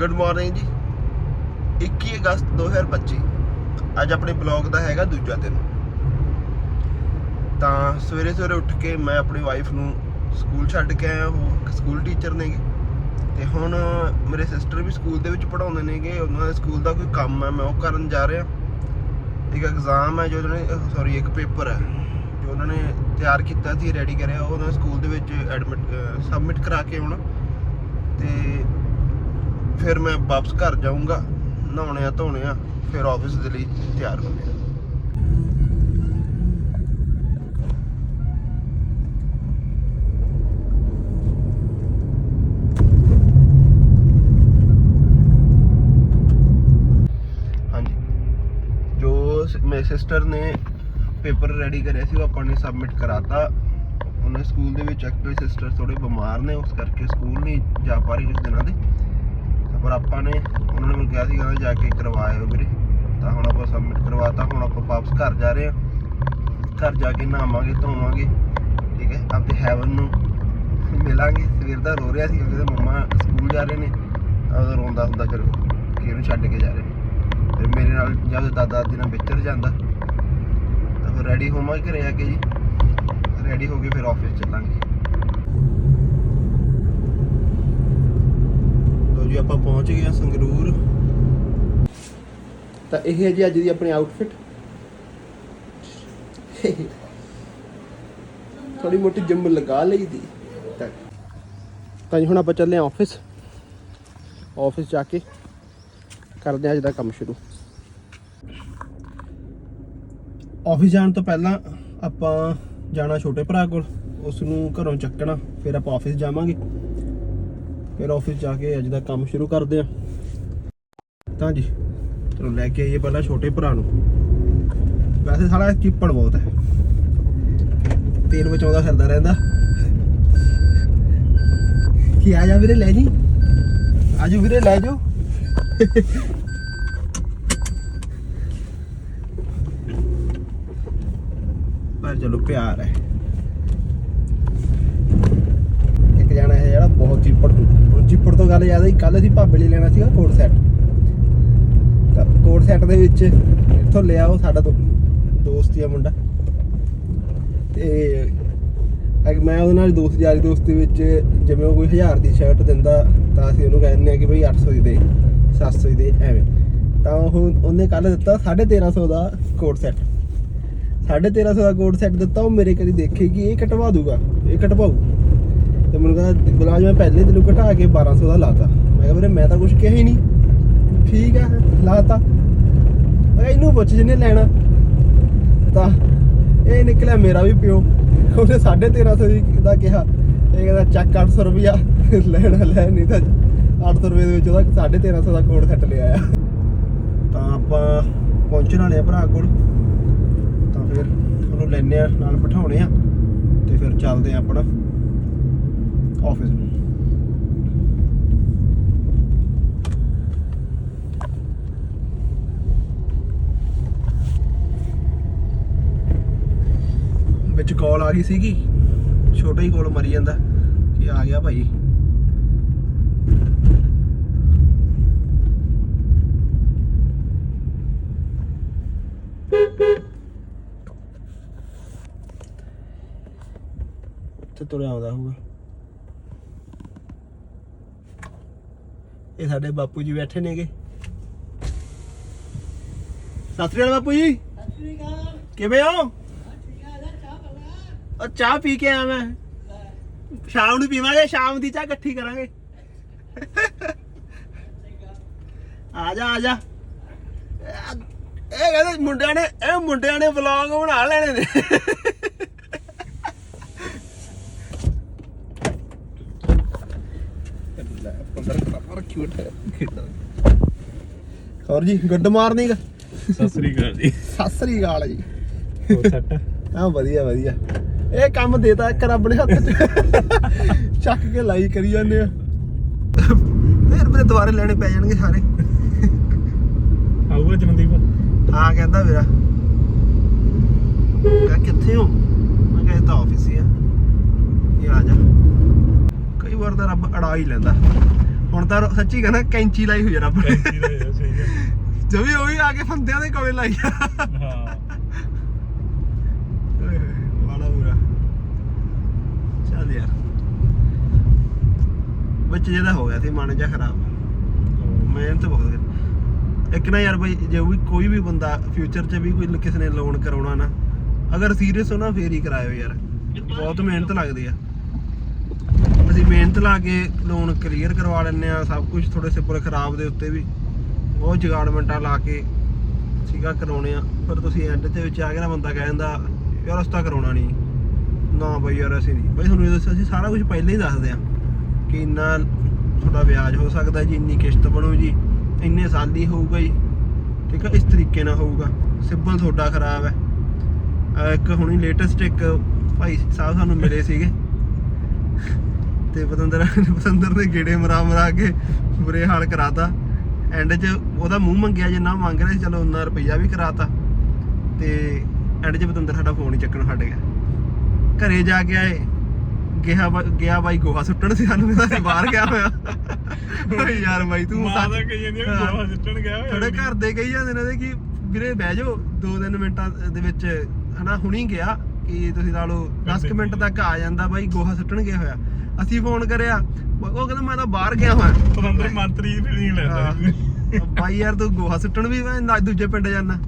Good morning ਜੀ। 21 ਅਗਸਤ 2025 ਅੱਜ ਆਪਣੇ ਬਲੌਗ ਦਾ ਹੈਗਾ ਦੂਜਾ ਦਿਨ। ਤਾਂ ਸਵੇਰੇ ਸਵੇਰੇ ਉੱਠ ਕੇ ਮੈਂ ਆਪਣੀ ਵਾਈਫ ਨੂੰ ਸਕੂਲ ਛੱਡ ਕੇ ਆਇਆ। ਉਹ ਸਕੂਲ ਟੀਚਰ ਨੇਗੇ। ਤੇ ਹੁਣ ਮੇਰੇ ਸਿਸਟਰ ਵੀ ਸਕੂਲ ਦੇ ਵਿੱਚ ਪੜਾਉਂਦੇ ਨੇਗੇ। ਉਹਨਾਂ ਦੇ ਸਕੂਲ ਦਾ ਕੋਈ ਕੰਮ ਹੈ, ਮੈਂ ਉਹ ਕਰਨ ਜਾ ਰਿਹਾ। ਇੱਕ ਐਗਜ਼ਾਮ ਹੈ ਜੋ ਉਹਨਾਂ ਨੇ ਸੌਰੀ ਇੱਕ ਪੇਪਰ ਹੈ। ਜੋ ਉਹਨਾਂ ਨੇ ਤਿਆਰ ਕੀਤਾ ਸੀ ਰੈਡੀ ਕਰਿਆ। ਉਹ ਉਹਨਾਂ ਸਕੂਲ ਦੇ ਵਿੱਚ ਐਡਮਿਟ ਸਬਮਿਟ ਕਰਾ ਕੇ ਆਉਣਾ। ਤੇ ਫਿਰ ਮੈਂ ਵਾਪਸ ਘਰ ਜਾਊਂਗਾ ਨਹਾਉਣੇ ਆ ਧੋਣੇ ਆ ਫਿਰ ਆਫਿਸ ਦੇ ਲਈ ਤਿਆਰ ਹੋਣੇ ਆ ਮੇਰੇ ਸਿਸਟਰ ਨੇ ਪੇਪਰ ਰੈਡੀ ਕਰਿਆ ਸੀ, ਉਹ ਆਪਾਂ ਨੇ ਸਬਮਿਟ ਕਰਾਤਾ। ਉਹਨੇ ਸਕੂਲ ਦੇ ਵਿੱਚ ਐਕਚੁਅਲੀ ਸਿਸਟਰ ਥੋੜੇ ਬਿਮਾਰ ਨੇ, ਉਸ ਕਰਕੇ ਸਕੂਲ ਨਹੀਂ ਜਾ ਪਾ ਰਹੀ ਕੁਝ ਦਿਨਾਂ ਦੇ। ਪਰ ਆਪਾਂ ਨੇ ਉਹਨਾਂ ਨੇ ਮੈਨੂੰ ਕਿਹਾ ਸੀ ਕਹਿੰਦਾ ਜਾ ਕੇ ਕਰਵਾਇਓ ਵੀਰੇ। ਤਾਂ ਹੁਣ ਆਪਾਂ ਸਬਮਿਟ ਕਰਵਾਤਾ, ਹੁਣ ਆਪਾਂ ਵਾਪਸ ਘਰ ਜਾ ਰਹੇ ਹਾਂ। ਘਰ ਜਾ ਕੇ ਨਹਾਵਾਂਗੇ, ਧੋਵਾਂਗੇ, ਠੀਕ ਹੈ? ਆਪਦੇ ਹੈਵਨ ਨੂੰ ਮਿਲਾਂਗੇ। ਸਵੇਰ ਦਾ ਰੋ ਰਿਹਾ ਸੀ ਕਿਉਂਕਿ ਉਹਦੇ ਮੰਮਾ ਸਕੂਲ ਜਾ ਰਹੇ ਨੇ, ਤਾਂ ਉਹ ਰੋਂਦਾ ਹੁੰਦਾ ਫਿਰ ਕਿ ਇਹਨੂੰ ਛੱਡ ਕੇ ਜਾ ਰਹੇ ਨੇ। ਫਿਰ ਮੇਰੇ ਨਾਲ ਜਦ ਦਾਦਾ ਦਾਦੀ ਨਾਲ ਵਿਚਰ ਜਾਂਦਾ, ਤਾਂ ਫਿਰ ਰੈਡੀ ਹੋਵਾਂਗੇ ਘਰੇ ਆ ਕੇ ਜੀ। ਰੈਡੀ ਹੋ ਕੇ ਫਿਰ ਆਫਿਸ ਚੱਲਾਂਗੇ ਲੋ ਜੀ ਆਪਾਂ ਪਹੁੰਚ ਗਏ ਆ ਸੰਗਰੂਰ। ਤਾਂ ਇਹ ਹੈ ਜੀ ਅੱਜ ਦੀ ਆਪਣੀ ਆਊਟਫਿਟ ਥੋੜੀ ਮੋਟੀ ਜਿੰਮ ਲਗਾ ਲਈ ਦੀ। ਤਾਂ ਜੀ ਹੁਣ ਆਪਾਂ ਚੱਲੇ ਆ ਆਫਿਸ ਆਫਿਸ ਜਾ ਕੇ ਕਰਦੇ ਆ ਅੱਜ ਦਾ ਕੰਮ ਸ਼ੁਰੂ। ਆਫਿਸ ਜਾਣ ਤੋਂ ਪਹਿਲਾਂ ਆਪਾਂ ਜਾਣਾ ਛੋਟੇ ਭਰਾ ਕੋਲ ਉਸ ਨੂੰ ਘਰੋਂ ਚੱਕਣਾ ਫਿਰ ਆਪਾਂ ਆਫਿਸ ਜਾਵਾਂਗੇ। ਫਿਰ ਆਫਿਸ ਜਾ ਕੇ ਅੱਜ ਦਾ ਕੰਮ ਸ਼ੁਰੂ ਕਰਦੇ ਆ ਤਾਂ ਜੀ, ਚਲੋ ਲੈ ਕੇ ਆਈਏ ਪਹਿਲਾਂ ਛੋਟੇ ਭਰਾ ਨੂੰ। ਵੈਸੇ ਸਾਲਾ ਚਿੱਪੜ ਬਹੁਤ ਹੈ। ਤੇਲ ਬਚਾਉਂਦਾ ਫਿਰਦਾ ਰਹਿੰਦਾ। ਕੀ ਆ ਜਾ ਵੀਰੇ, ਲੈ ਜੀ। ਆਜੋ ਵੀਰੇ, ਲੈ ਜਾਓ। ਪਰ ਚਲੋ ਪਿਆਰ ਹੈ ਇੱਕ ਜਾਣਾ ਹੈ ਜਿਹੜਾ ਬਹੁਤ ਚੀਪੜ ਤੋਂ, ਹੁਣ ਚੀਪੜ ਤੋਂ ਗੱਲ ਜ਼ਿਆਦਾ ਹੀ ਕੱਲ ਅਸੀਂ ਭਾਬੇ ਲਈ ਲੈਣਾ ਸੀਗਾ ਕੋਟ ਸੈੱਟ। ਤਾਂ ਕੋਟ ਸੈੱਟ ਦੇ ਵਿੱਚ ਇੱਥੋਂ ਲਿਆ ਉਹ ਸਾਡਾ ਦੋ- ਦੋਸਤ ਹੀ ਆ ਮੁੰਡਾ। ਤੇ ਅਗ, ਮੈਂ ਉਹਦੇ ਨਾਲ ਦੋਸਤ, ਯਾਰੀ ਦੋਸਤੀ ਵਿੱਚ ਜਿਵੇਂ ਉਹ ਕੋਈ 1000 ਦੀ ਸ਼ਰਟ ਦਿੰਦਾ, ਤਾਂ ਅਸੀਂ ਉਹਨੂੰ ਕਹਿੰਦੇ ਆ ਕਿ ਬਈ 800 ਦੀ ਦੇ 700 ਦੀ ਦੇ, ਐਵੇਂ। ਤਾਂ ਉਹ ਉਹਨੇ ਕੱਲ ਦਿੱਤਾ 1350 ਦਾ ਕੋਟ ਸੈੱਟ। 1350 ਦਾ ਕੋਟ ਸੈੱਟ ਦਿੱਤਾ, ਉਹ ਮੇਰੇ ਕਰੀ ਦੇਖੇ ਕਿ ਇਹ ਕਟਵਾ ਦੂਗਾ, ਇਹ ਕਟਵਾਊ। ਤੇ ਮੈਨੂੰ ਕਹਿੰਦਾ ਗੁਲਾਜ ਮੈਂ ਪਹਿਲੇ ਤੈਨੂੰ ਘਟਾ ਕੇ 1200 ਦਾ ਲਾਤਾ। ਮੈਂ ਕਿਹਾ, ਵੀਰੇ, ਮੈਂ ਤਾਂ ਕੁਝ ਕਿਹਾ ਹੀ ਨਹੀਂ। ਠੀਕ ਆ, ਲਾਤਾ। ਮੈਂ ਕਿਹਾ, ਇਹਨੂੰ ਪੁੱਛ ਜਿਹਨੇ ਲੈਣਾ। ਤਾਂ ਇਹ ਨਿਕਲਿਆ ਮੇਰਾ ਵੀ ਪਿਓ। ਉਹਨੇ 1350 ਦੀ ਦਾ ਕਿਹਾ। ਇਹ ਕਹਿੰਦਾ, ਚੱਕ 800 ਰੁਪਿਆ ਲੈਣਾ, ਲੈ, ਨਹੀਂ ਤਾਂ 800 ਰੁਪਏ ਦੇ ਵਿੱਚ ਉਹਦਾ 1350 ਦਾ ਕੋਡ ਸੈੱਟ ਲਿਆ ਆ। ਤਾਂ ਆਪਾਂ ਪਹੁੰਚਣ ਵਾਲੇ ਆ ਭਰਾ ਕੋਲ। ਤਾਂ ਫਿਰ ਉਹਨੂੰ ਲੈਣੇ ਆ, ਨਾਲ ਬਿਠਾਉਣੇ ਆ। ਤੇ ਫਿਰ ਚੱਲਦੇ ਆ ਆਪਣਾ। ਆਫਿਸ ਨੂੰ ਵਿੱਚ ਕਾਲ ਆ ਗਈ ਸੀਗੀ। ਛੋਟਾ ਹੀ ਕਾਲ ਮਰੀ ਜਾਂਦਾ। ਕਿ ਆ ਗਿਆ ਭਾਈ। ਤੇ ਤੁਰਿਆ ਆਉਂਦਾ ਹੋਊਗਾ। ਇਹ ਸਾਡੇ ਬਾਪੂ ਜੀ ਬੈਠੇ ਨੇਗੇ। ਸਤਿ ਸ੍ਰੀ ਅਕਾਲ ਬਾਪੂ ਜੀ। ਕਿਵੇਂ ਹੋ? ਉਹ ਚਾਹ ਪੀ ਕੇ ਆਇਆ ਮੈਂ। ਸ਼ਾਮ ਨੂੰ ਪੀਵਾਂਗੇ ਸ਼ਾਮ ਦੀ ਚਾਹ ਇਕੱਠੀ ਕਰਾਂਗੇ। ਆ ਜਾ ਆ ਜਾ। ਇਹ ਕਹਿੰਦੇ ਮੁੰਡਿਆਂ ਨੇ ਇਹ ਮੁੰਡਿਆਂ ਨੇ ਵਲੌਗ ਬਣਾ ਲੈਣੇ ਨੇ। ਹੋਰ ਜੀ ਗੁੱਡ ਮਾਰਨਿੰਗ। ਸਤਿ ਸ੍ਰੀ ਅਕਾਲ ਜੀ। ਸਤਿ ਸ੍ਰੀ ਅਕਾਲ ਜੀ। ਹੋਰ ਸੈੱਟ ਹਾਂ ਵਧੀਆ ਵਧੀਆ। ਇਹ ਕੰਮ ਦੇਤਾ ਇੱਕ ਰੱਬ ਨੇ ਹੱਥ 'ਚ। ਚੱਕ ਕੇ ਲਾਈ ਕਰੀ ਜਾਂਦੇ ਆ। ਫਿਰ ਮੇਰੇ ਦੁਬਾਰੇ ਲੈਣੇ ਪੈ ਜਾਣਗੇ ਸਾਰੇ। ਆਊਗਾ ਜਮਨਦੀਪ ਹਾਂ ਕਹਿੰਦਾ ਵੀਰਾ ਕਹ ਕਿੱਥੇ ਹੋ? ਮੈਂ ਕਿਹਾ ਇਹ ਤਾਂ ਆਫਿਸ ਹੀ ਆ। ਇਹ ਆ ਜਾ। ਕਈ ਵਾਰ ਤਾਂ ਰੱਬ ਅੜਾ ਹੀ ਲੈਂਦਾ। ਹੁਣ ਤਾਂ ਸੱਚੀ ਕਹਿੰਦਾ ਕੈਂਚੀ ਲਾਈ ਹੋਈ ਰੱਬ ਨੇ। ਕੈਂਚੀ ਯਾਰ ਸਹੀ ਗੱਲ। ਜੋ ਵੀ ਉਹ ਵੀ ਆ ਕੇ ਫੰਦਿਆਂ ਦੇ ਕੋਲੇ ਲਾਈ ਆ। ਹਾਂ। ਓਏ ਹੋਏ, ਵਾਲਾ ਬੁਰਾ। ਚੱਲ ਯਾਰ। ਬੱਚੇ ਜਿਹਦਾ ਹੋ ਗਿਆ ਸੀ ਮਨ ਜਿਹਾ ਖਰਾਬ। ਮਿਹਨਤ ਬਹੁਤ ਕਰ। ਇੱਕ ਨਾ ਯਾਰ ਬਈ ਜੇ ਵੀ ਕੋਈ ਵੀ ਬੰਦਾ ਫਿਊਚਰ 'ਚ ਵੀ ਕੋਈ ਕਿਸੇ ਨੇ ਲੋਨ ਕਰਾਉਣਾ ਨਾ ਅਗਰ ਸੀਰੀਅਸ ਹੋ ਨਾ ਫੇਰ ਹੀ ਕਰਾਇਓ ਯਾਰ। ਬਹੁਤ ਮਿਹਨਤ ਲੱਗਦੀ ਆ। ਅਸੀਂ ਮਿਹਨਤ ਲਾ ਕੇ ਲੋਨ ਕਲੀਅਰ ਕਰਵਾ ਲੈਂਦੇ ਆ ਸਭ ਕੁਝ ਥੋੜੇ ਸਿੰਪਲ ਖਰਾਬ ਦੇ ਉੱਤੇ ਵੀ। ਉਹ ਜਗਾੜਮੈਂਟਾਂ ਲਾ ਕੇ ਸੀਗਾ ਕਰਾਉਣੇ ਆ। ਪਰ ਤੁਸੀਂ ਐਂਡ ਦੇ ਵਿੱਚ ਆ ਕੇ ਨਾ ਬੰਦਾ ਕਹਿ ਦਿੰਦਾ, ਯਾਰ ਅਸੀਂ ਤਾਂ ਕਰਾਉਣਾ ਨਹੀਂ। ਨਾ ਬਈ ਯਾਰ ਅਸੀਂ ਨਹੀਂ। ਬਈ ਤੁਹਾਨੂੰ ਇਹ ਦੱਸਿਆ ਅਸੀਂ ਸਾਰਾ ਕੁਝ ਪਹਿਲਾਂ ਹੀ ਦੱਸਦੇ ਆ ਕਿ ਇੰਨਾ ਤੁਹਾਡਾ ਵਿਆਜ ਹੋ ਸਕਦਾ ਜੀ, ਇੰਨੀ ਕਿਸ਼ਤ ਬਣੂ ਜੀ, ਇੰਨੇ ਸਾਲ ਦੀ ਹੋਊਗਾ ਜੀ। ਠੀਕ ਹੈ ਇਸ ਤਰੀਕੇ ਨਾਲ ਹੋਊਗਾ। ਸਿੰਪਲ ਤੁਹਾਡਾ ਖਰਾਬ ਹੈ। ਇੱਕ ਹੁਣੀ ਲੇਟੈਸਟ ਇੱਕ ਭਾਈ ਸਾਹਿਬ ਸਾਨੂੰ ਮਿਲੇ ਸੀਗੇ। ਤੇ ਪਤੰਦਰ ਪਤੰਦਰ ਨੇ ਗੇੜੇ ਮਰਾ ਮਰਾ ਕੇ ਬੁਰੇ ਹਾਲ ਕਰਾਤਾ। ਐਂਡ 'ਚ ਉਹਦਾ ਮੂੰਹ ਮੰਗਿਆ ਜਿੰਨਾ ਮੰਗ ਰਿਹਾ ਸੀ ਚਲੋ ਉਹਨਾਂ ਰੁਪਈਆ ਵੀ ਕਰਾਤਾ। ਤੇ ਐਂਡ 'ਚ ਪਤੰਦਰ ਸਾਡਾ ਫੋਨ ਹੀ ਚੱਕਣ ਹਟ ਗਿਆ। ਘਰੇ ਜਾ ਕੇ ਆਏ ਗਿਆ ਗਿਆ ਬਾਈ ਗੋਹਾ ਸੁੱਟਣ ਸੀ ਸਾਨੂੰ ਬਾਹਰ ਗਿਆ ਹੋਇਆ। ਓਏ ਯਾਰ ਬਾਈ ਤੂੰ ਸੱਚ- ਕਹੀ ਜਾਂਦੀ। ਗੋਹਾ ਸਿੱਟਣ ਗਿਆ ਹੋਇਆ ਵੀ। ਘਰ ਦੇ ਕਹੀ ਜਾਂਦੇ ਨੇ ਕਿ ਵੀਰੇ ਬਹਿ ਜਾਓ 2-3 ਮਿੰਟਾਂ ਦੇ ਵਿੱਚ ਹਨਾ ਹੁਣੀ ਗਿਆ ਕਿ ਤੁਸੀਂ ਲਾ ਲਓ 10 ਕੁ ਮਿੰਟ ਤੱਕ ਆ ਜਾਂਦਾ ਬਾਈ ਗੋਹਾ ਸੁੱਟਣ ਗਿਆ ਹੋਇਆ। ਅਸੀਂ ਫੋਨ ਕਰਿਆ ਉਹ ਕਹਿੰਦਾ ਮੈਂ ਤਾਂ ਬਾਹਰ ਗਿਆ ਹੋਇਆ। ਪਤੰਦਰ ਮੰਤਰੀ ਫੀਲਿੰਗ ਲੈਂਦਾ ਸੀ। ਹਾਂ। ਬਾਈ ਯਾਰ ਤੂੰ ਗੋਹਾ ਸੁੱਟਣ ਵੀ ਮੈਂ ਨਾ ਦੂਜੇ ਪਿੰਡ ਜਾਣਾ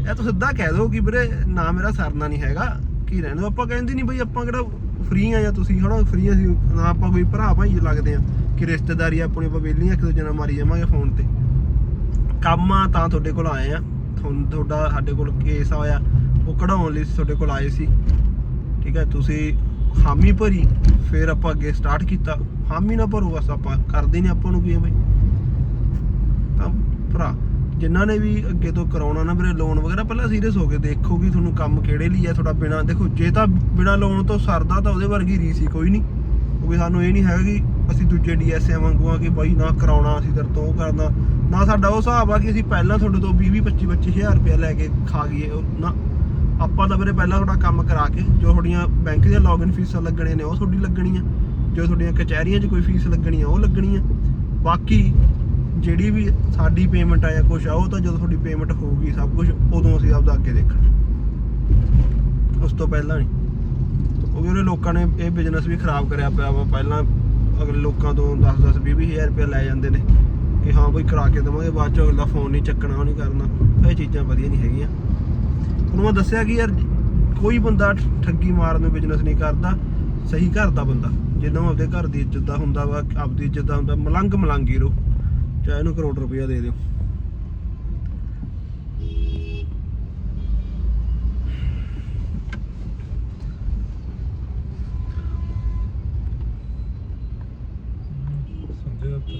ਇਹ ਤੂੰ ਸਿੱਧਾ ਕਹਿ ਦੋ ਕਿ ਵੀਰੇ ਨਾ ਮੇਰਾ ਸਰਨਾ ਨਹੀਂ ਹੈਗਾ ਕੀ ਰਹਿਣ ਦੋ। ਆਪਾਂ ਕਹਿੰਦੇ ਨਹੀਂ ਬਈ ਆਪਾਂ ਕਿਹੜਾ ਫ੍ਰੀ ਆ ਜਾਂ ਤੁਸੀਂ ਹਣਾ ਫ੍ਰੀ ਅਸੀਂ ਨਾ ਆਪਾਂ ਕੋਈ ਭਰਾ ਭਾਈ ਲੱਗਦੇ ਆ ਕਿ ਰਿਸ਼ਤੇਦਾਰੀ ਆਪਣੀ ਆਪਾਂ ਵੇਲੀਆਂ ਇੱਕ ਦੂਜੇ ਨਾਲ ਮਾਰੀ ਜਾਵਾਂਗੇ ਫੋਨ ਤੇ। ਕੰਮ ਆ ਤਾਂ ਤੁਹਾਡੇ ਕੋਲ ਆਏ ਆ। ਤੁਹਾਨੂੰ ਤੁਹਾਡਾ ਸਾਡੇ ਕੋਲ ਕੇਸ ਆਇਆ ਉਹ ਕਢਾਉਣ ਲਈ ਤੁਹਾਡੇ ਕੋਲ ਆਏ ਸੀ। ਠੀਕ ਹੈ ਤੁਸੀਂ ਹਾਮੀ ਭਰੀ, ਫਿਰ ਆਪਾਂ ਅੱਗੇ ਸਟਾਰਟ ਕੀਤਾ। ਹਾਮੀ ਨਾ ਭਰੋ, ਬਸ ਆਪਾਂ ਕਰਦੇ ਨੇ ਆਪਾਂ ਨੂੰ ਕੀ ਹੈ ਬਈ? ਤਾਂ ਭਰਾ, ਜਿਨ੍ਹਾਂ ਨੇ ਵੀ ਅੱਗੇ ਤੋਂ ਕਰਾਉਣਾ ਨਾ ਵੀਰੇ ਲੋਨ ਵਗੈਰਾ, ਪਹਿਲਾਂ ਸੀਰੀਅਸ ਹੋ ਕੇ ਦੇਖੋ ਕਿ ਤੁਹਾਨੂੰ ਕੰਮ ਕਿਹੜੇ ਲਈ ਹੈ ਤੁਹਾਡਾ ਬਿਨਾ, ਦੇਖੋ, ਜੇ ਤਾਂ ਬਿਨਾ ਲੋਨ ਤੋਂ ਸਰਦਾ ਤਾਂ ਉਹਦੇ ਵਰਗੀ ਰੀਸ ਹੀ ਕੋਈ ਨਹੀਂ। ਕਿਉਂਕਿ ਸਾਨੂੰ ਇਹ ਨਹੀਂ ਹੈਗਾ ਕਿ ਅਸੀਂ ਦੂਜੇ ਡੀਐਸਏ ਵਾਂਗੂ ਆ ਕਿ ਬਾਈ ਨਾ ਕਰਾਉਣਾ, ਅਸੀਂ ਤੇਰੇ ਤੋਂ ਉਹ ਕਰਨਾ। ਨਾ ਸਾਡਾ ਉਹ ਹਿਸਾਬ ਆ ਕਿ ਅਸੀਂ ਪਹਿਲਾਂ ਤੁਹਾਡੇ ਤੋਂ 20 20 25 25000 ਰੁਪਏ ਲੈ ਕੇ ਖਾ ਗਏ ਨਾ। ਆਪਾਂ ਤਾਂ ਵੀਰੇ ਪਹਿਲਾਂ ਤੁਹਾਡਾ ਕੰਮ ਕਰਾ ਕੇ ਜੋ ਤੁਹਾਡੀਆਂ ਬੈਂਕ ਦੀਆਂ ਲੌਗਇਨ ਫੀਸਾਂ ਲੱਗਣੀਆਂ ਨੇ ਉਹ ਤੁਹਾਡੀ ਲੱਗਣੀਆਂ। ਜੋ ਤੁਹਾਡੀਆਂ ਕਚਹਿਰੀਆਂ 'ਚ ਕੋਈ ਫੀਸ ਲੱਗਣੀ ਆ ਉਹ ਲੱਗਣੀ ਆ ਬਾਕੀ ਜਿਹੜੀ ਵੀ ਸਾਡੀ ਪੇਮੈਂਟ ਆ ਜਾਂ ਕੁਛ ਆ, ਉਹ ਤਾਂ ਜਦੋਂ ਤੁਹਾਡੀ ਪੇਮੈਂਟ ਹੋਊਗੀ ਸਭ ਕੁਝ ਉਦੋਂ ਅਸੀਂ ਆਪਦਾ ਅੱਗੇ ਦੇਖਣਾ। ਉਸ ਤੋਂ ਪਹਿਲਾਂ ਨਹੀਂ। ਉਹ ਜਿਹੜੇ ਲੋਕਾਂ ਨੇ ਇਹ ਬਿਜ਼ਨਸ ਵੀ ਖਰਾਬ ਕਰਿਆ ਪਿਆ ਵਾ, ਪਹਿਲਾਂ ਅਗਲੇ ਲੋਕਾਂ ਤੋਂ 10 10 20 ਹਜ਼ਾਰ ਰੁਪਏ ਲੈ ਜਾਂਦੇ ਨੇ। ਕਿ ਹਾਂ ਬਈ ਕਰਾ ਕੇ ਦੇਵਾਂਗੇ, ਬਾਅਦ 'ਚੋਂ ਅਗਲਾ ਫੋਨ ਨਹੀਂ ਚੱਕਣਾ, ਉਹ ਨਹੀਂ ਕਰਨਾ। ਇਹ ਚੀਜ਼ਾਂ ਵਧੀਆ ਨਹੀਂ ਹੈਗੀਆਂ। ਉਹਨੂੰ ਮੈਂ ਦੱਸਿਆ ਕਿ ਯਾਰ ਕੋਈ ਬੰਦਾ ਠੱਗੀ ਮਾਰਨ ਨੂੰ ਬਿਜ਼ਨਸ ਨਹੀਂ ਕਰਦਾ, ਸਹੀ ਘਰ ਦਾ ਬੰਦਾ। ਜਿੱਦਾਂ ਆਪਦੇ ਘਰ ਦੀ ਇੱਜ਼ਤ ਦਾ ਹੁੰਦਾ ਵਾ, ਆਪਦੀ ਇੱਜ਼ਤ ਦਾ ਹੁੰਦਾ ਮਲੰਗ ਮਲੰਗੀ ਰੋ ਚਾਹੇ ਉਹਨੂੰ ਕਰੋੜ ਰੁਪਇਆ ਦੇ ਦਿਓ ਸੰਜੇ ਦੱਤ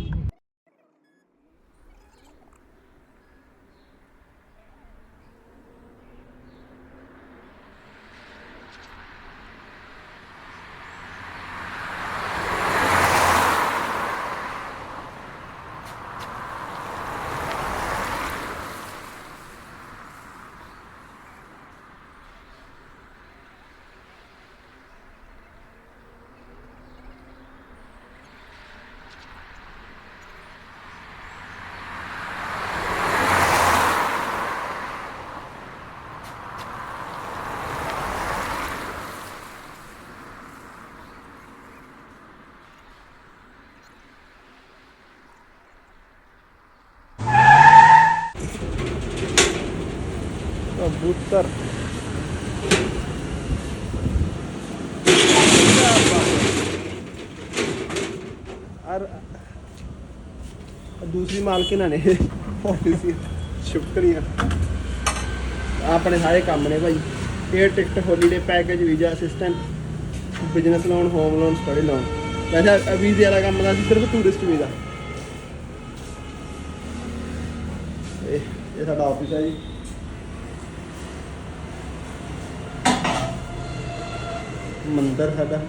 ਕਬੂਤਰ। ਅਰ ਦੂਸਰੀ ਮਾਲਕਿਨਾ ਨੇ। ਸ਼ੁਕਰੀਆ। ਆਪਣੇ ਸਾਰੇ ਕੰਮ ਨੇ ਭਾਈ। Air ticket holiday package visa assistant business loan home loan study loan ਵੈਸੇ ਵੀਜ਼ੇ ਵਾਲਾ ਕੰਮ ਦਾ ਸੀ ਸਿਰਫ ਟੂਰਿਸਟ ਵੀਜ਼ਾ ਇਹ ਇਹ ਸਾਡਾ ਆਫਿਸ ਹੈ ਜੀ। ਮੰਦਰ ਹੈਗਾ।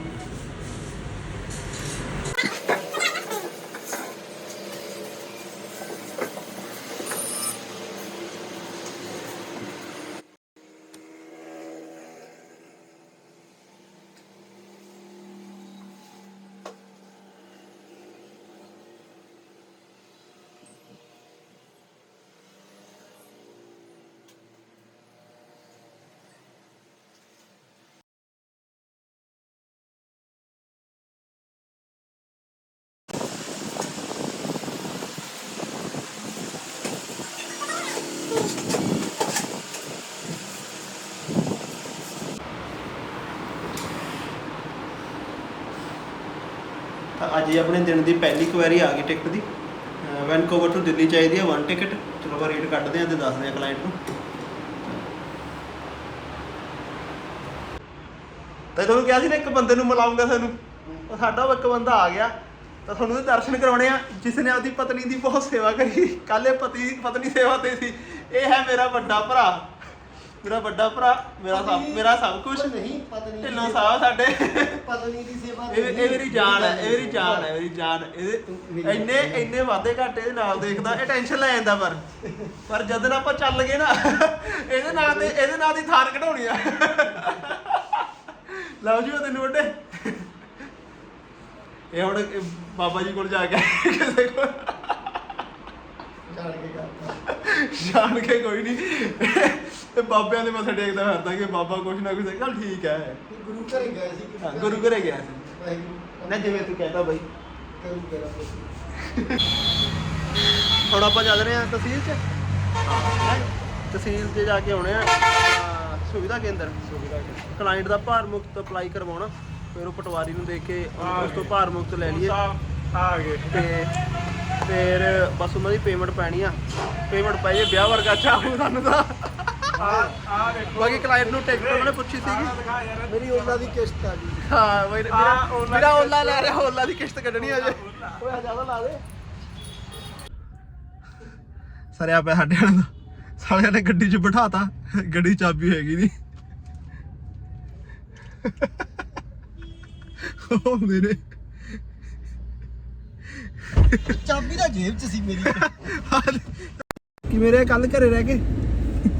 ਅੱਜ ਹੀ ਆਪਣੇ ਦਿਨ ਦੀ ਪਹਿਲੀ ਕੁਐਰੀ ਆ ਗਈ ਟਿਕਟ ਦੀ। ਵੈਨਕੂਵਰ ਤੋਂ ਦਿੱਲੀ ਚਾਹੀਦੀ ਹੈ ਵਨ ਟਿਕਟ ਚਲੋ ਆਪਾਂ ਰੇਟ ਕੱਢਦੇ ਹਾਂ ਤੇ ਦੱਸਦੇ ਹਾਂ ਕਲਾਇੰਟ ਨੂੰ। ਤਾਂ ਤੁਹਾਨੂੰ ਕਿਹਾ ਸੀ ਨਾ ਇੱਕ ਬੰਦੇ ਨੂੰ ਮਿਲਾਉਂਗਾ ਸਾਨੂੰ। ਉਹ ਸਾਡਾ ਉਹ ਇੱਕ ਬੰਦਾ ਆ ਗਿਆ। ਤਾਂ ਤੁਹਾਨੂੰ ਦੇ ਦਰਸ਼ਨ ਕਰਾਉਣੇ ਆ। ਜਿਸ ਨੇ ਆਪਦੀ ਪਤਨੀ ਦੀ ਬਹੁਤ ਸੇਵਾ ਕਰੀ। ਕੱਲ ਇਹ ਪਤੀ ਪਤਨੀ ਸੇਵਾ ਤੇ ਸੀ। ਇਹ ਹੈ ਮੇਰਾ ਵੱਡਾ ਭਰਾ। ਮੇਰਾ ਵੱਡਾ ਭਰਾ ਮੇਰਾ ਸਭ ਮੇਰਾ ਸਭ ਕੁਝ ਨਹੀਂ ਪਤਨੀ ਦੀ ਢਿੱਲੋਂ ਸਾਹਿਬ ਸਾਡੇ। ਪਤਨੀ ਦੀ ਸੇਵਾ ਇਹ ਇਹ ਮੇਰੀ ਜਾਨ ਹੈ ਇਹ ਮੇਰੀ ਜਾਨ ਹੈ ਮੇਰੀ ਜਾਨ। ਇਹਦੇ ਇੰਨੇ ਇੰਨੇ ਵਾਧੇ ਘਾਟੇ ਦੇ ਨਾਲ ਦੇਖਦਾ ਇਹ ਟੈਨਸ਼ਨ ਲੈ ਜਾਂਦਾ ਪਰ। ਪਰ ਜਦ ਆਪਾਂ ਚੱਲ ਗਏ ਨਾ ਇਹਦੇ ਨਾਂ ਤੇ ਇਹਦੇ ਨਾਂ ਦੀ ਥਾਰ ਕਢਾਉਣੀ ਆ। ਲਓ ਜੀ ਉਹ ਤੈਨੂੰ ਵੱਡੇ। ਇਹ ਹੁਣ ਬਾਬਾ ਜੀ ਕੋਲ ਜਾ ਕੇ ਕਿਸੇ ਕੋਲ। ਜਾਣ ਕੇ ਕਰਦਾ ਜਾਣ ਕੇ ਕੋਈ ਨਹੀਂ। ਤੇ ਬਾਬਿਆਂ ਦੇ ਮੱਥੇ ਟੇਕਦਾ ਫਿਰਦਾ ਕਿ ਬਾਬਾ ਕੁਛ ਨਾ ਕੁਛ ਚੱਲ ਠੀਕ ਹੈ। ਗੁਰੂ ਘਰ ਗਏ ਸੀ ਹਾਂ, ਗੁਰੂ ਘਰੇ ਗਿਆ ਸੀ। ਵਾਹਿਗੁਰੂ। ਨਾ ਜਿਵੇਂ ਤੂੰ ਕਹਿੰਦਾ ਬਾਈ। ਕਰੂ ਕਰਾ ਹੁਣ ਆਪਾਂ ਚੱਲ ਰਹੇ ਹਾਂ ਤਹਿਸੀਲ 'ਚ। ਹੈਂ? ਤਹਿਸੀਲ 'ਚ ਜਾ ਕੇ ਆਉਣੇ ਆ। ਅਹ, ਸੁਵਿਧਾ ਕੇਂਦਰ। ਕਲਾਇੰਟ ਦਾ ਭਾਰ ਮੁਕਤ ਅਪਲਾਈ ਕਰਵਾਉਣਾ। ਫਿਰ ਉਹ ਪਟਵਾਰੀ ਨੂੰ ਦੇਖ ਕੇ ਉਸ ਤੋਂ ਭਾਰ ਮੁਕਤ ਲੈ ਲਈਏ। ਆ ਗਏ। ਤੇ ਫਿਰ ਬਸ ਉਹਨਾਂ ਦੀ ਪੇਮੈਂਟ ਪੈਣੀ ਆ। ਪੇਮੈਂਟ ਪੈ ਜੇ ਵਿਆਹ ਵਰਗਾ ਚਾਹੂ ਸਾਨੂੰ ਤਾਂ। ਬਾਕੀ ਕਲਾਇੰਟ ਨੂੰ ਟਿਕਟ ਉਹਨਾਂ ਪੁੱਛੀ ਸੀਗੀ। ਮੇਰੀ ਉਹਨਾਂ ਦੀ ਕਿਸ਼ਤ ਆ ਗਈ ਹਾਂ ਬਈ ਮੇਰਾ ਓਲਾ ਮੇਰਾ ਓਲਾ ਲੈ ਰਿਹਾ ਓਲਾ ਦੀ ਕਿਸ਼ਤ ਕੱਢਣੀ ਆ ਜੇ ਓਲਾ। ਓਏ ਆ ਜ਼ਿਆਦਾ ਲਾ ਦੇ। ਸਰਿਆ ਪਿਆ ਸਾਡੇ ਵਾਲਿਆਂ ਦਾ। ਸਾਲਿਆਂ ਨੇ ਗੱਡੀ 'ਚ ਬਿਠਾਤਾ ਗੱਡੀ ਚਾਬੀ ਹੈਗੀ ਨਹੀਂ ਉਹ ਮੇਰੇ। ਚਾਬੀ ਤਾਂ ਜੇਬ 'ਚ ਸੀ ਮੇਰੀ। ਕਿ ਮੇਰੇ ਕੱਲ ਘਰੇ ਰਹਿ ਕੇ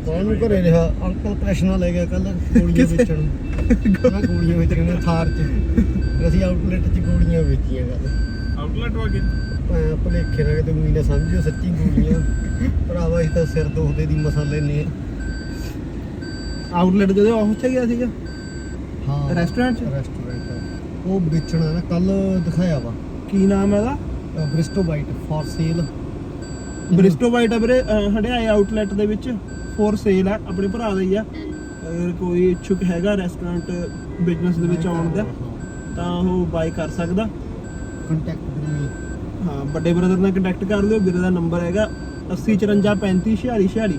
ਤੁਹਾਨੂੰ ਘਰੇ ਰਿਹਾ ਅੰਕਲ ਪ੍ਰੈਸ਼ਨਾ ਲੈ ਗਿਆ ਕੱਲ ਗੋਲੀਆਂ ਵੇਚਣ ਮੈਂ ਗੋਲੀਆਂ ਵੇਚਣੀਆਂ ਥਾਰ 'ਚ। ਅਸੀਂ ਆਊਟਲੈਟ 'ਚ ਗੋਲੀਆਂ ਵੇਚੀਆਂ ਗੱਲ ਆਊਟਲੈਟ ਗਏ ਭਾਂ ਭਲੇਖੇ ਨਾਲ ਕਿਤੇ ਮੀਨੇ ਸਮਝਿਓ ਸੱਚੀ ਗੋਲੀਆਂ। ਭਰਾਵਾ ਅਸੀਂ ਤਾਂ ਸਿਰ ਦੁਖਦੇ ਦੀ ਮਸਾ ਲੈਨੇ ਆਊਟਲੈਟ ਜਦੋਂ ਉੱਥੇ ਗਿਆ ਸੀਗਾ? ਹਾਂ। ਰੈਸਟੋਰੈਂਟ 'ਚ? ਰੈਸਟੋਰੈਂਟ ਉਹ ਵੇਚਣਾ ਨਾ ਕੱਲ ਦਿਖਾਇਆ ਵਾ। ਕੀ ਨਾਮ ਹੈ ਉਹਦਾ? Bristo white for sale. Bristo white ਆ ਵੀਰੇ ਹੰਡਿਆਏ ਆਊਟਲੈਟ ਦੇ ਵਿੱਚ? ਫੋਰ ਸੇਲ ਆ ਆਪਣੇ ਭਰਾ ਦਾ ਹੀ ਆ। ਅਗਰ ਕੋਈ ਇੱਛੁਕ ਹੈਗਾ ਰੈਸਟੋਰੈਂਟ ਬਿਜ਼ਨਸ ਦੇ ਵਿੱਚ ਆਉਣ ਦਾ ਤਾਂ ਉਹ ਬਾਈ ਕਰ ਸਕਦਾ। ਕੰਟੈਕਟ ਕਰੀ ਹਾਂ ਵੱਡੇ ਬ੍ਰਦਰ ਨਾਲ ਕੰਟੈਕਟ ਕਰ ਲਿਓ ਵੀਰੇ ਦਾ ਨੰਬਰ ਹੈਗਾ 8054354646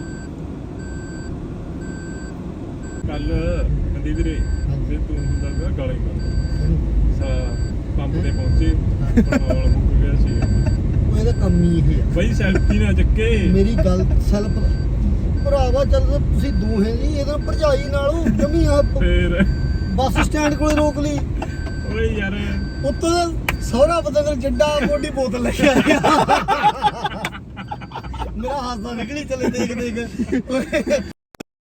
ਕੱਲ ਨਦੀ ਵੀਰੇ ਜੇ ਤੂੰ ਹੁੰਦਾ ਤਾਂ ਗਾਲੀ ਕਰ ਸਾ ਪੰਪ ਤੇ ਪਹੁੰਚੇ ਪੈਟਰੋਲ ਮੁੱਕ ਗਿਆ ਸੀ। ਉਹ ਇਹਦਾ ਕੰਮ ਹੀ ਇਹ ਆ। ਬਈ ਸੈਲਫੀ ਨਾ ਚੱਕੇ। ਮੇਰੀ ਗੱਲ ਸੈਲਫ ਭਰਾਵਾ ਚੱਲ ਤੁਸੀਂ ਦੋਹੇ ਨਹੀਂ ਇਹਦਾ ਭਰਜਾਈ ਨਾਲੋਂ ਜਮੀ ਆ। ਫੇਰ। ਬੱਸ ਸਟੈਂਡ ਕੋਲੇ ਰੋਕ ਲਈ। ਓਏ ਯਾਰ। ਉੱਤੋਂ ਦਾ ਸਹੁਰਾ ਬਦਲ ਜੱਡਾ ਮੋਟੀ ਬੋਤਲ ਲੈ ਕੇ ਆ ਗਿਆ ਮੇਰਾ ਹਾਸਾ ਨਿਕਲੀ ਚਲੇ ਦੇਖ ਦੇਖ।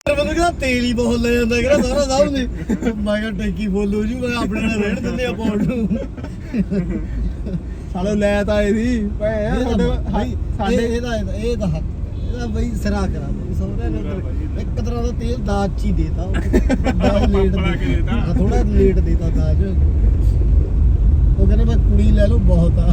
ਮੈਨੂੰ ਕਹਿੰਦਾ ਤੇਲ ਹੀ ਬਹੁਤ ਲੈ ਜਾਂਦਾ। ਕਹਿੰਦਾ ਸਾਰਾ ਸਾਹਿਬ ਨੇ ਮੈਂ ਕਿਹਾ ਟੈਂਕੀ ਫੁੱਲ ਹੋ ਜੂ ਮੈਂ ਆਪਣੇ ਨਾਲ ਰਹਿਣ ਦਿੰਦੇ ਆ ਪਾਉਣ ਨੂੰ। ਸਾਲੇ ਲੈ ਤਾਂ ਆਏ ਸੀ। ਓਏ ਯਾਰ ਸਾਡੇ ਭਾਈ ਸਾਡੇ ਸਾਡੇ ਇਹਦਾ ਇਹਦਾ ਇਹਦਾ ਹੱਕ ਇਹਦਾ ਬਈ ਸਿਰਾ ਕਰਾ ਦੇ। ਨੇ ਤਾਂ ਇੱਕ ਤਰ੍ਹਾਂ ਦਾ ਤੇਲ ਦਾਜ ਚ ਹੀ ਦੇਤਾ। ਦਾਜ ਲੇਟ ਦੇਤਾ। ਥੋੜਾ ਲੇਟ ਦੇਤਾ ਦਾਜ। ਉਹ ਕਹਿੰਦੇ ਬਸ ਕੁੜੀ ਲੈ ਲਓ ਬਹੁਤ ਆ।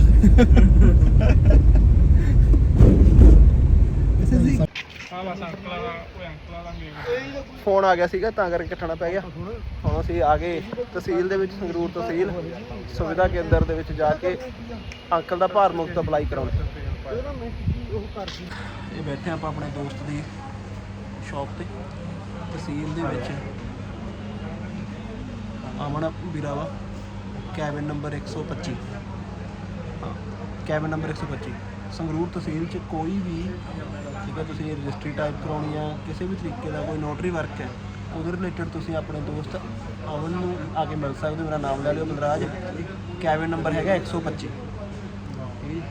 ਫੋਨ ਆ ਗਿਆ ਸੀਗਾ ਤਾਂ ਕਰਕੇ ਕੱਟਣਾ ਪੈ ਗਿਆ। ਹੁਣ ਅਸੀਂ ਆ ਗਏ ਤਹਿਸੀਲ ਦੇ ਵਿੱਚ ਸੰਗਰੂਰ ਤਹਿਸੀਲ ਸੁਵਿਧਾ ਕੇਂਦਰ ਦੇ ਵਿੱਚ ਜਾ ਕੇ ਅੰਕਲ ਦਾ ਭਾਰ ਮੁਕਤ ਅਪਲਾਈ ਕਰਾਉਣਾ। ਇਹ ਬੈਠੇ ਆਪਾਂ ਆਪਣੇ ਦੋਸਤ ਦੀ। ਸ਼ਾਪ ਤੇ, ਤਹਿਸੀਲ ਦੇ ਵਿੱਚ। ਆਮਣਾ ਵੀਰਾਵਾ ਕੈਬਨ ਨੰਬਰ 125 ਹਾਂ ਕੈਬਨ ਨੰਬਰ 125 ਸੰਗਰੂਰ ਤਹਿਸੀਲ 'ਚ ਕੋਈ ਵੀ, ਠੀਕ ਹੈ ਤੁਸੀਂ ਰਜਿਸਟਰੀ ਟਾਈਪ ਕਰਾਉਣੀ ਆ, ਕਿਸੇ ਵੀ ਤਰੀਕੇ ਦਾ ਕੋਈ ਨੋਟਰੀ ਵਰਕ ਹੈ, ਉਹਦੇ ਰਿਲੇਟਡ ਤੁਸੀਂ ਆਪਣੇ ਦੋਸਤ ਅਮਨ ਨੂੰ ਆ ਕੇ ਮਿਲ ਸਕਦੇ ਹੋ, ਮੇਰਾ ਨਾਮ ਲੈ ਲਿਓ ਮਨਰਾਜ ਕੈਬਨ ਨੰਬਰ ਹੈਗਾ 125 ਠੀਕ?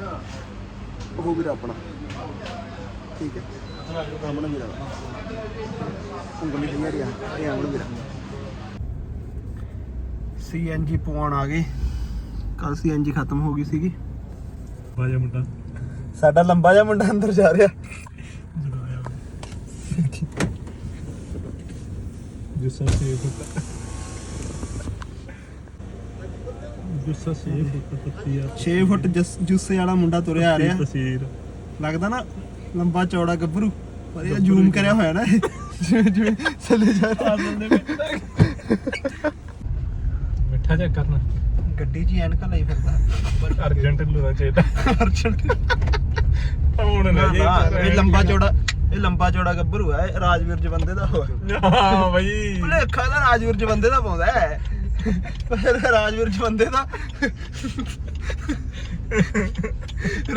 ਹੈ ਉਹ ਵੀਰ ਆਪਣਾ। ਠੀਕ ਹੈ। ਆਮਣ ਵੀਰਾ ਉਂਗਲੀ ਦੀ ਯਾਰ ਇਹ ਆਮਣ ਵੀਰਾ ਸੀਐਨਜੀ ਪਵਾਉਣ ਆ ਗਏ। ਕੱਲ ਸੀਐਨਜੀ ਖਤਮ ਹੋ ਗਈ ਸੀਗੀ। ਬਾਜਾ ਮੁੰਡਾ। ਸਾਡਾ ਲੰਬਾ ਜਿਹਾ ਮੁੰਡਾ ਅੰਦਰ ਜਾ ਰਿਹਾ। ਜੁੱਸਾ ਸੇਫ ਜੁੱਸਾ ਸੇਫ ਆ। 6 ਫੁੱਟ ਜਸ- ਜੁੱਸੇ ਵਾਲਾ ਮੁੰਡਾ ਤੁਰਿਆ ਆ ਰਿਹਾ। ਤਸਵੀਰ ਲੱਗਦਾ ਨਾ ਲੰਬਾ ਚੌੜਾ ਗੱਭਰੂ। ਪਰ ਇਹ ਜ਼ੂਮ ਕਰਿਆ ਹੋਇਆ ਨਾ। ਜਿਵੇਂ ਜਿਵੇਂ ਥੱਲੇ ਜਾ ਰਿਹਾ। ਮਿੱਠਾ ਚੈੱਕ ਕਰਨਾ। ਗੱਡੀ 'ਚ ਹੀ ਐਨਕਾਂ ਲਈ ਫਿਰਦਾ। ਅਰਜੈਂਟ ਲੂਣਾ ਚਾਹੀਦਾ। ਅਰਜੈਂਟ। ਹੁਣ ਨਾ ਨਾ ਨਾ ਇਹ ਲੰਬਾ ਚੌੜਾ ਇਹ ਲੰਬਾ ਚੌੜਾ ਗੱਭਰੂ ਹੈ ਇਹ ਰਾਜਵੀਰ ਚ ਬੰਦੇ ਦਾ ਹੋਇਆ। ਹਾਂ ਬਈ। ਭੁਲੇਖਾ ਦਾ ਰਾਜਵੀਰ ਚ ਬੰਦੇ ਦਾ ਪਾਉਂਦਾ ਹੈ। ਪਰ ਰਾਜਵੀਰ ਚ ਬੰਦੇ ਦਾ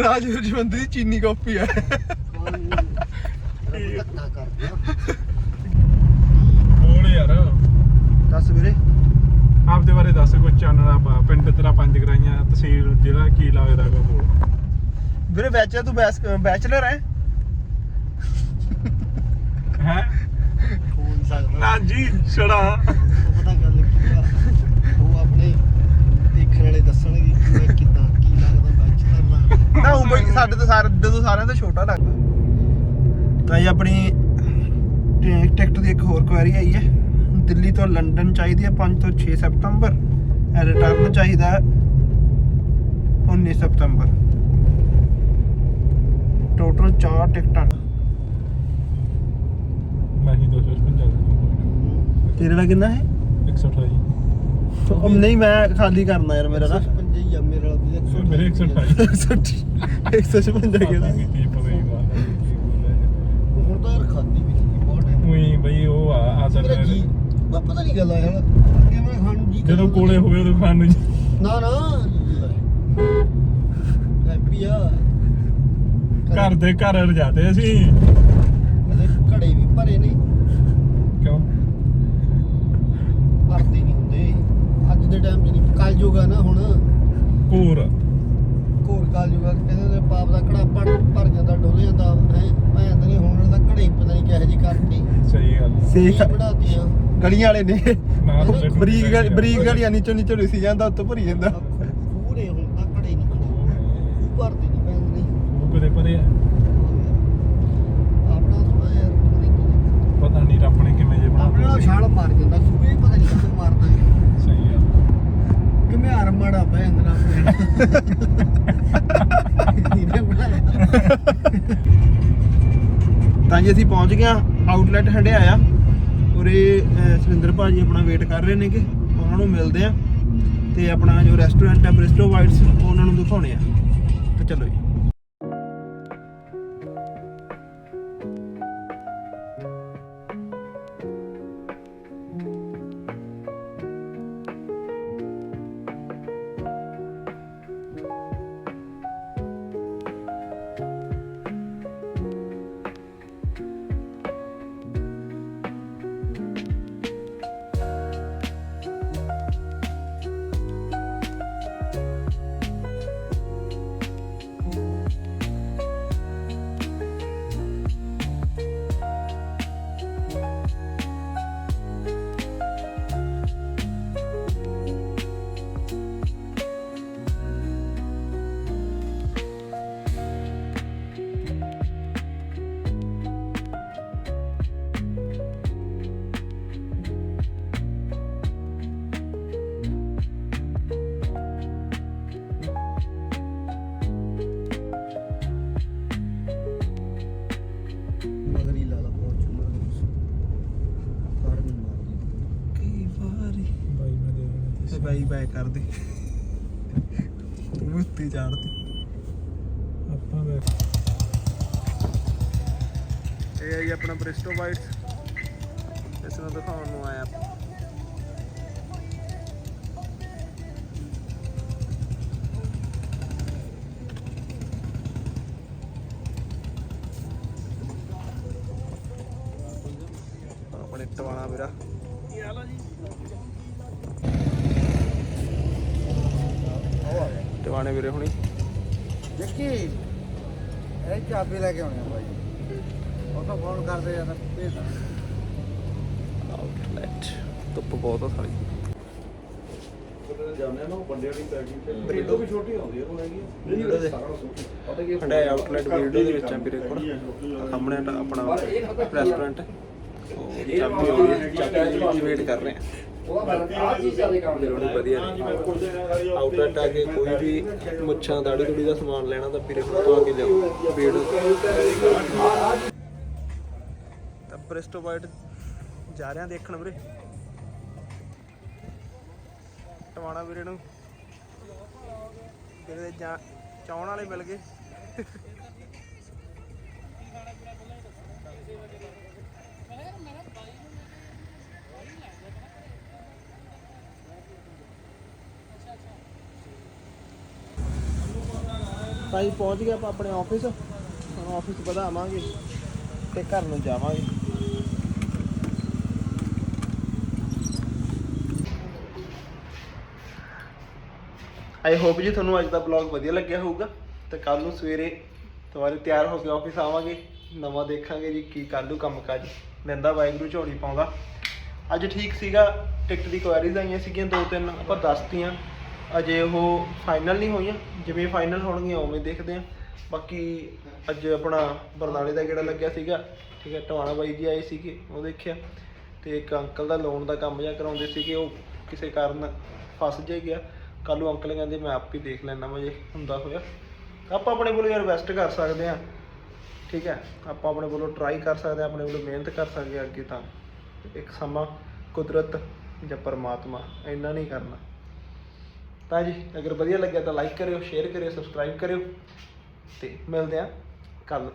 ਰਾਜਵੀਰ ਚ ਬੰਦੇ ਦੀ ਚੀਨੀ ਕਾਪੀ ਹੈ। ਧੱਕਾ ਕਰਦਾ ਬੋਲ ਯਾਰ। ਦੱਸ ਵੀਰੇ। ਆਪਦੇ ਬਾਰੇ ਦੱਸ ਕੁਝ ਚਾਨਣਾ ਪਾ। ਪਿੰਡ ਤੇਰਾ ਪੰਜ ਗਰਾਈਆਂ ਤਹਿਸੀਲ ਜ਼ਿਲ੍ਹਾ ਕੀ ਲੱਗਦਾ ਕੋ ਬੋਲ। ਵੀਰੇ ਬੈਚਲਰ ਤੂੰ ਬੈਚਲਰ ਹੈ? ਹੈ? ਖੋਲ ਸਕਦਾ ਨਾ ਜੀ ਛੜਾ। ਉਹ ਪਤਾ ਗੱਲ ਕੀ ਆ? ਉਹ ਆਪਣੇ ਦੇਖਣ ਵਾਲੇ ਦੱਸਣਗੇ ਕਿ ਮੈਂ ਕਿੱਦਾਂ ਕੀ ਲੱਗਦਾ ਬੈਚਲਰ ਨਾ ਉਹ ਬਈ ਸਾਡੇ ਤੋਂ ਸਾਰੇ ਤੋਂ ਸਾਰਿਆਂ ਤੋਂ ਛੋਟਾ ਲੱਗਦਾ। ਤਾਂ ਇਹ ਆਪਣੀ ਟਿਕਟ ਦੀ ਇੱਕ ਹੋਰ ਕੁਐਰੀ ਆਈ ਹੈ। ਦਿੱਲੀ ਤੋਂ ਲੰਡਨ ਚਾਹੀਦੀ ਹੈ 5 ਤੋਂ 6 ਸਤੰਬਰ ਰਿਟਰਨ ਚਾਹੀਦਾ ਹੈ 19 ਸਤੰਬਰ ਟੋਟਲ 4 ਟਿਕਟਾਂ। ਮੈਂ ਹੀ 255 ਤੇਰੇ ਨਾਲ ਕਿੰਨਾ ਹੈ? 128 ਉਹ ਨਹੀਂ ਮੈਂ ਖਾਲੀ ਕਰਨਾ ਯਾਰ ਮੇਰਾ ਨਾ। 156 ਹੀ ਆ ਮੇਰੇ ਵਾਲਾ ਵੀ 128 ਮੇਰੇ 128 156 ਕਿਹੜਾ ਕੀਤੀ ਪਤਾ ਹੀ ਨਹੀਂ ਹੁਣ ਤਾਂ ਯਾਰ ਖਾਦੀ ਵੀ ਨਹੀਂ ਬਹੁਤ ਟਾਈਮ ਉਹੀ ਬਈ ਉਹ ਆ ਅਸਲ ਮੇਰਾ ਜੀ ਬਾ ਪਤਾ ਨਹੀਂ ਗੱਲ ਆ ਯਾਰ। ਅੱਗੇ ਮੈਂ ਖਾਣ ਨੂੰ ਜੀ ਕਰਦਾ ਜਦੋਂ ਕੋਲੇ ਹੋਵੇ ਉਦੋਂ ਖਾਣ ਨੂੰ ਜੀ। ਨਾ ਨਾ। ਹੈਪੀ ਆ। ਘਰ ਦੇ ਘਰ ਰਜਾਤੇ ਅਸੀਂ। ਕਦੇ ਘੜੇ ਵੀ ਭਰੇ ਨੇ। ਕਿਉਂ? ਭਰਦੇ ਨਹੀਂ ਹੁੰਦੇ। ਅੱਜ ਦੇ ਟਾਈਮ 'ਚ ਨਹੀਂ। ਕੱਲ ਜੋਗਾ ਨਾ ਹੁਣ। ਕੋਰ ਘੋਰ ਕੱਲ ਜੋਗਾ ਕਹਿੰਦੇ ਨੇ ਪਾਪ ਦਾ ਘੜਾ ਭਰ ਭਰ ਜਾਂਦਾ ਡੋਲੇ ਜਾਂਦਾ। ਹੈ? ਭੈਣ ਦੇ ਹੁਣ ਦਾ ਘੜੇ ਹੀ ਪਤਾ ਨਹੀਂ? ਕਿਹੋ ਜਿਹੇ ਕਰਤੇ ਸਹੀ ਗੱਲ ਸੇਖ ਬਣਾਤੀਆਂ ਗਲੀਆਂ ਵਾਲੇ ਨੇ। ਨਾ ਤੁਹਾਡੇ ਕੋਲ ਬਰੀਕ ਗਲੀ- ਬਰੀਕ ਗਲੀਆਂ ਨੀਚੋਂ ਨੀਚੋਂ ਰਿਸੀ ਜਾਂਦਾ ਉੱਤੋਂ ਭਰੀ ਜਾਂਦਾ। ਪੂਰੇ ਹੁਣ ਤਾਂ ਘੜੇ ਨਹੀਂ ਬਣਦੇ ਭਰਦੇ ਨਹੀਂ ਪੈਂਦੇ ਉਹ ਕਦੇ ਪਰੇ ਆ। ਆਪਣਾ ਥੋੜਾ ਯਾਰ ਪਤਾ ਨਹੀਂ ਕੀ ਚੱਕਰ। ਪਤਾ ਨਹੀਂ ਰੱਬ ਨੇ ਕਿਵੇਂ ਜੇ ਆਪਣੇ ਨਾਲ ਛਾਲ ਮਾਰ ਜਾਂਦਾ ਸੂਏ ਪਤਾ ਨਹੀਂ ਕਿੱਥੋਂ ਮਾਰਦਾ ਹੈ। ਸਹੀ ਆ। ਕਿਵੇਂ ਹਰ ਮਾੜਾ ਪੈ ਜਾਂਦਾ ਆਪਣੇ ਇਹਨੇ ਬਣਾਇਆ। ਤਾਂ ਜੀ ਅਸੀਂ ਪਹੁੰਚ ਗਏ ਆਊਟਲੈਟ ਹੰਡਿਆਇਆ ਉਰੇ ਅਹ, ਸੁਰਿੰਦਰ ਭਾਜੀ ਆਪਣਾ ਵੇਟ ਕਰ ਰਹੇ ਨੇਗੇ। ਉਹਨਾਂ ਨੂੰ ਮਿਲਦੇ ਆ ਤੇ ਆਪਣਾ ਜੋ ਰੈਸਟੋਰੈਂਟ ਆ ਬ੍ਰਿਸਟੋ ਵਾਈਟਸ ਉਹਨਾਂ ਨੂੰ ਦਿਖਾਉਣੇ ਆ। ਤੇ ਚਲੋ ਜੀ। ਤੇ ਬਾਈ ਬੈਕ ਕਰ ਦੇ। ਤੂੰ ਉੱਤੇ ਚੜਦੀ ਆਪਾਂ ਵੇ ਇਹ ਜੀ ਆਪਣਾ ਬ੍ਰਿਸਟੋ ਵਾਈਟਸ ਇਸ ਨੂੰ ਦਿਖਾਉਣ ਨੂੰ ਆਇਆ। ਇਹ ਚਾਬੀ ਲੈ ਕੇ ਆਉਣੀ ਆ ਭਾਈ ਉਹ ਤਾਂ ਫੋਨ ਕਰਦੇ ਯਾਰ ਭੇਜ ਆਊਟਲੈਟ ਧੁੱਪ ਬਹੁਤ ਆ ਸਾਲੀ ਬਰੀਡੋ ਵੀ ਛੋਟੀ ਆਉਂਦੀ ਹੈ ਉਹ ਹੈਗੀ ਵੀਡੀਓ ਦੇ। ਪਤਾ ਕੀ ਹੰਡਾਈ ਆਊਟਲੈਟ ਵੀਡੀਓ ਦੇ ਵਿੱਚ ਆ ਵੀਰੇ ਕੋਲ। ਸਾਹਮਣੇ ਤਾਂ ਆਪਣਾ ਰੈਸਟੋਰੈਂਟ ਚਾਬੀ ਹੋ ਗਈ ਚਾਬੀ ਦੀ ਵੇਟ ਕਰ ਰਹੇ ਆ। ਆਊਟਲੈਟ ਆ ਕੇ ਕੋਈ ਵੀ ਮੁੱਛਾਂ ਦਾੜੀ ਦੂੜੀ ਦਾ ਸਮਾਨ ਲੈਣਾ ਤਾਂ ਵੀਰੇ ਕੋਲ ਆ ਕੇ ਲਿਆਓ। ਵੀਡ ਤਾਂ ਬ੍ਰਿਸਟੋ ਵਾਈਟ ਜਾ ਰਹੇ ਆ ਦੇਖਣ ਵੀਰੇ। ਟਵਾਣਾ ਵੀਰੇ ਨੂੰ। ਜਾਂ ਚਾਉਣ ਵਾਲੇ ਮਿਲ ਗਏ। ਭਾਈ ਪਹੁੰਚ ਗਏ ਆਪਾਂ ਆਪਣੇ ਆਫਿਸ ਆਫਿਸ ਵਧਾਵਾਂਗੇ ਤੇ ਘਰ ਨੂੰ ਜਾਵਾਂਗੇ। ਆਈ ਹੋਪ ਜੀ ਤੁਹਾਨੂੰ ਅੱਜ ਦਾ ਬਲੌਗ ਵਧੀਆ ਲੱਗਿਆ ਹੋਊਗਾ ਤੇ ਕੱਲ ਨੂੰ ਸਵੇਰੇ ਦੁਬਾਰੇ ਤਿਆਰ ਹੋ ਕੇ ਆਫਿਸ ਆਵਾਂਗੇ, ਨਵਾਂ ਦੇਖਾਂਗੇ ਜੀ ਕੀ ਕੱਲ ਨੂੰ ਕੰਮ ਕਾਜ ਲੈਂਦਾ ਵਾਹਿਗੁਰੂ ਝੋਲੀ ਪਾਉਂਦਾ। ਅੱਜ ਠੀਕ ਸੀਗਾ, ਟਿਕਟ ਦੀ ਕੁਐਰੀਜ਼ ਆਈਆਂ ਸੀਗੀਆਂ, ਦੋ ਤਿੰਨ ਆਪਾਂ ਦੱਸਤੀਆਂ। ਅਜੇ ਉਹ ਫਾਈਨਲ ਨਹੀਂ ਹੋਈਆਂ। ਜਿਵੇਂ ਫਾਈਨਲ ਹੋਣਗੀਆਂ, ਉਵੇਂ ਦੇਖਦੇ ਆਂ ਬਾਕੀ ਅੱਜ ਆਪਣਾ ਬਰਨਾਲੇ ਦਾ ਗੇੜਾ ਲੱਗਿਆ ਸੀਗਾ। ਠੀਕ ਹੈ, ਟਵਾਣਾ ਬਾਈ ਜੀ ਆਏ ਸੀਗੇ, ਉਹ ਦੇਖਿਆ। ਤੇ ਇੱਕ ਅੰਕਲ ਦਾ ਲੋਨ ਦਾ ਕੰਮ ਜਿਹਾ ਕਰਾਉਂਦੇ ਸੀਗੇ, ਉਹ ਕਿਸੇ ਕਾਰਨ ਫਸ ਜੇ ਗਿਆ। ਕੱਲ ਨੂੰ ਅੰਕਲ ਕਹਿੰਦੇ, ਮੈਂ ਆਪ ਹੀ ਦੇਖ ਲੈਣਾ ਵਾ ਜੇ ਹੁੰਦਾ ਹੋਇਆ। ਆਪਾਂ ਆਪਣੇ ਵੱਲੋਂ ਯਾਰ ਬੈਸਟ ਕਰ ਸਕਦੇ ਆ ਠੀਕ ਹੈ, ਆਪਾਂ ਆਪਣੇ ਕੋਲੋਂ ਟਰਾਈ ਕਰ ਸਕਦੇ ਆ ਆਪਣੇ ਕੋਲੋਂ ਮਿਹਨਤ ਕਰ ਸਕਦੇ ਆ ਅੱਗੇ ਤਾਂ। ਇੱਕ ਸਮਾਂ ਕੁਦਰਤ ਜਾਂ ਪਰਮਾਤਮਾ, ਇੰਨਾ ਨਹੀਂ ਕਰਨਾ। ਤਾਂ ਜੀ, ਅਗਰ ਵਧੀਆ ਲੱਗਿਆ ਤਾਂ ਲਾਈਕ ਕਰਿਓ ਸ਼ੇਅਰ ਕਰਿਓ ਸਬਸਕ੍ਰਾਈਬ ਕਰਿਓ ਤੇ ਮਿਲਦੇ ਆ ਕੱਲ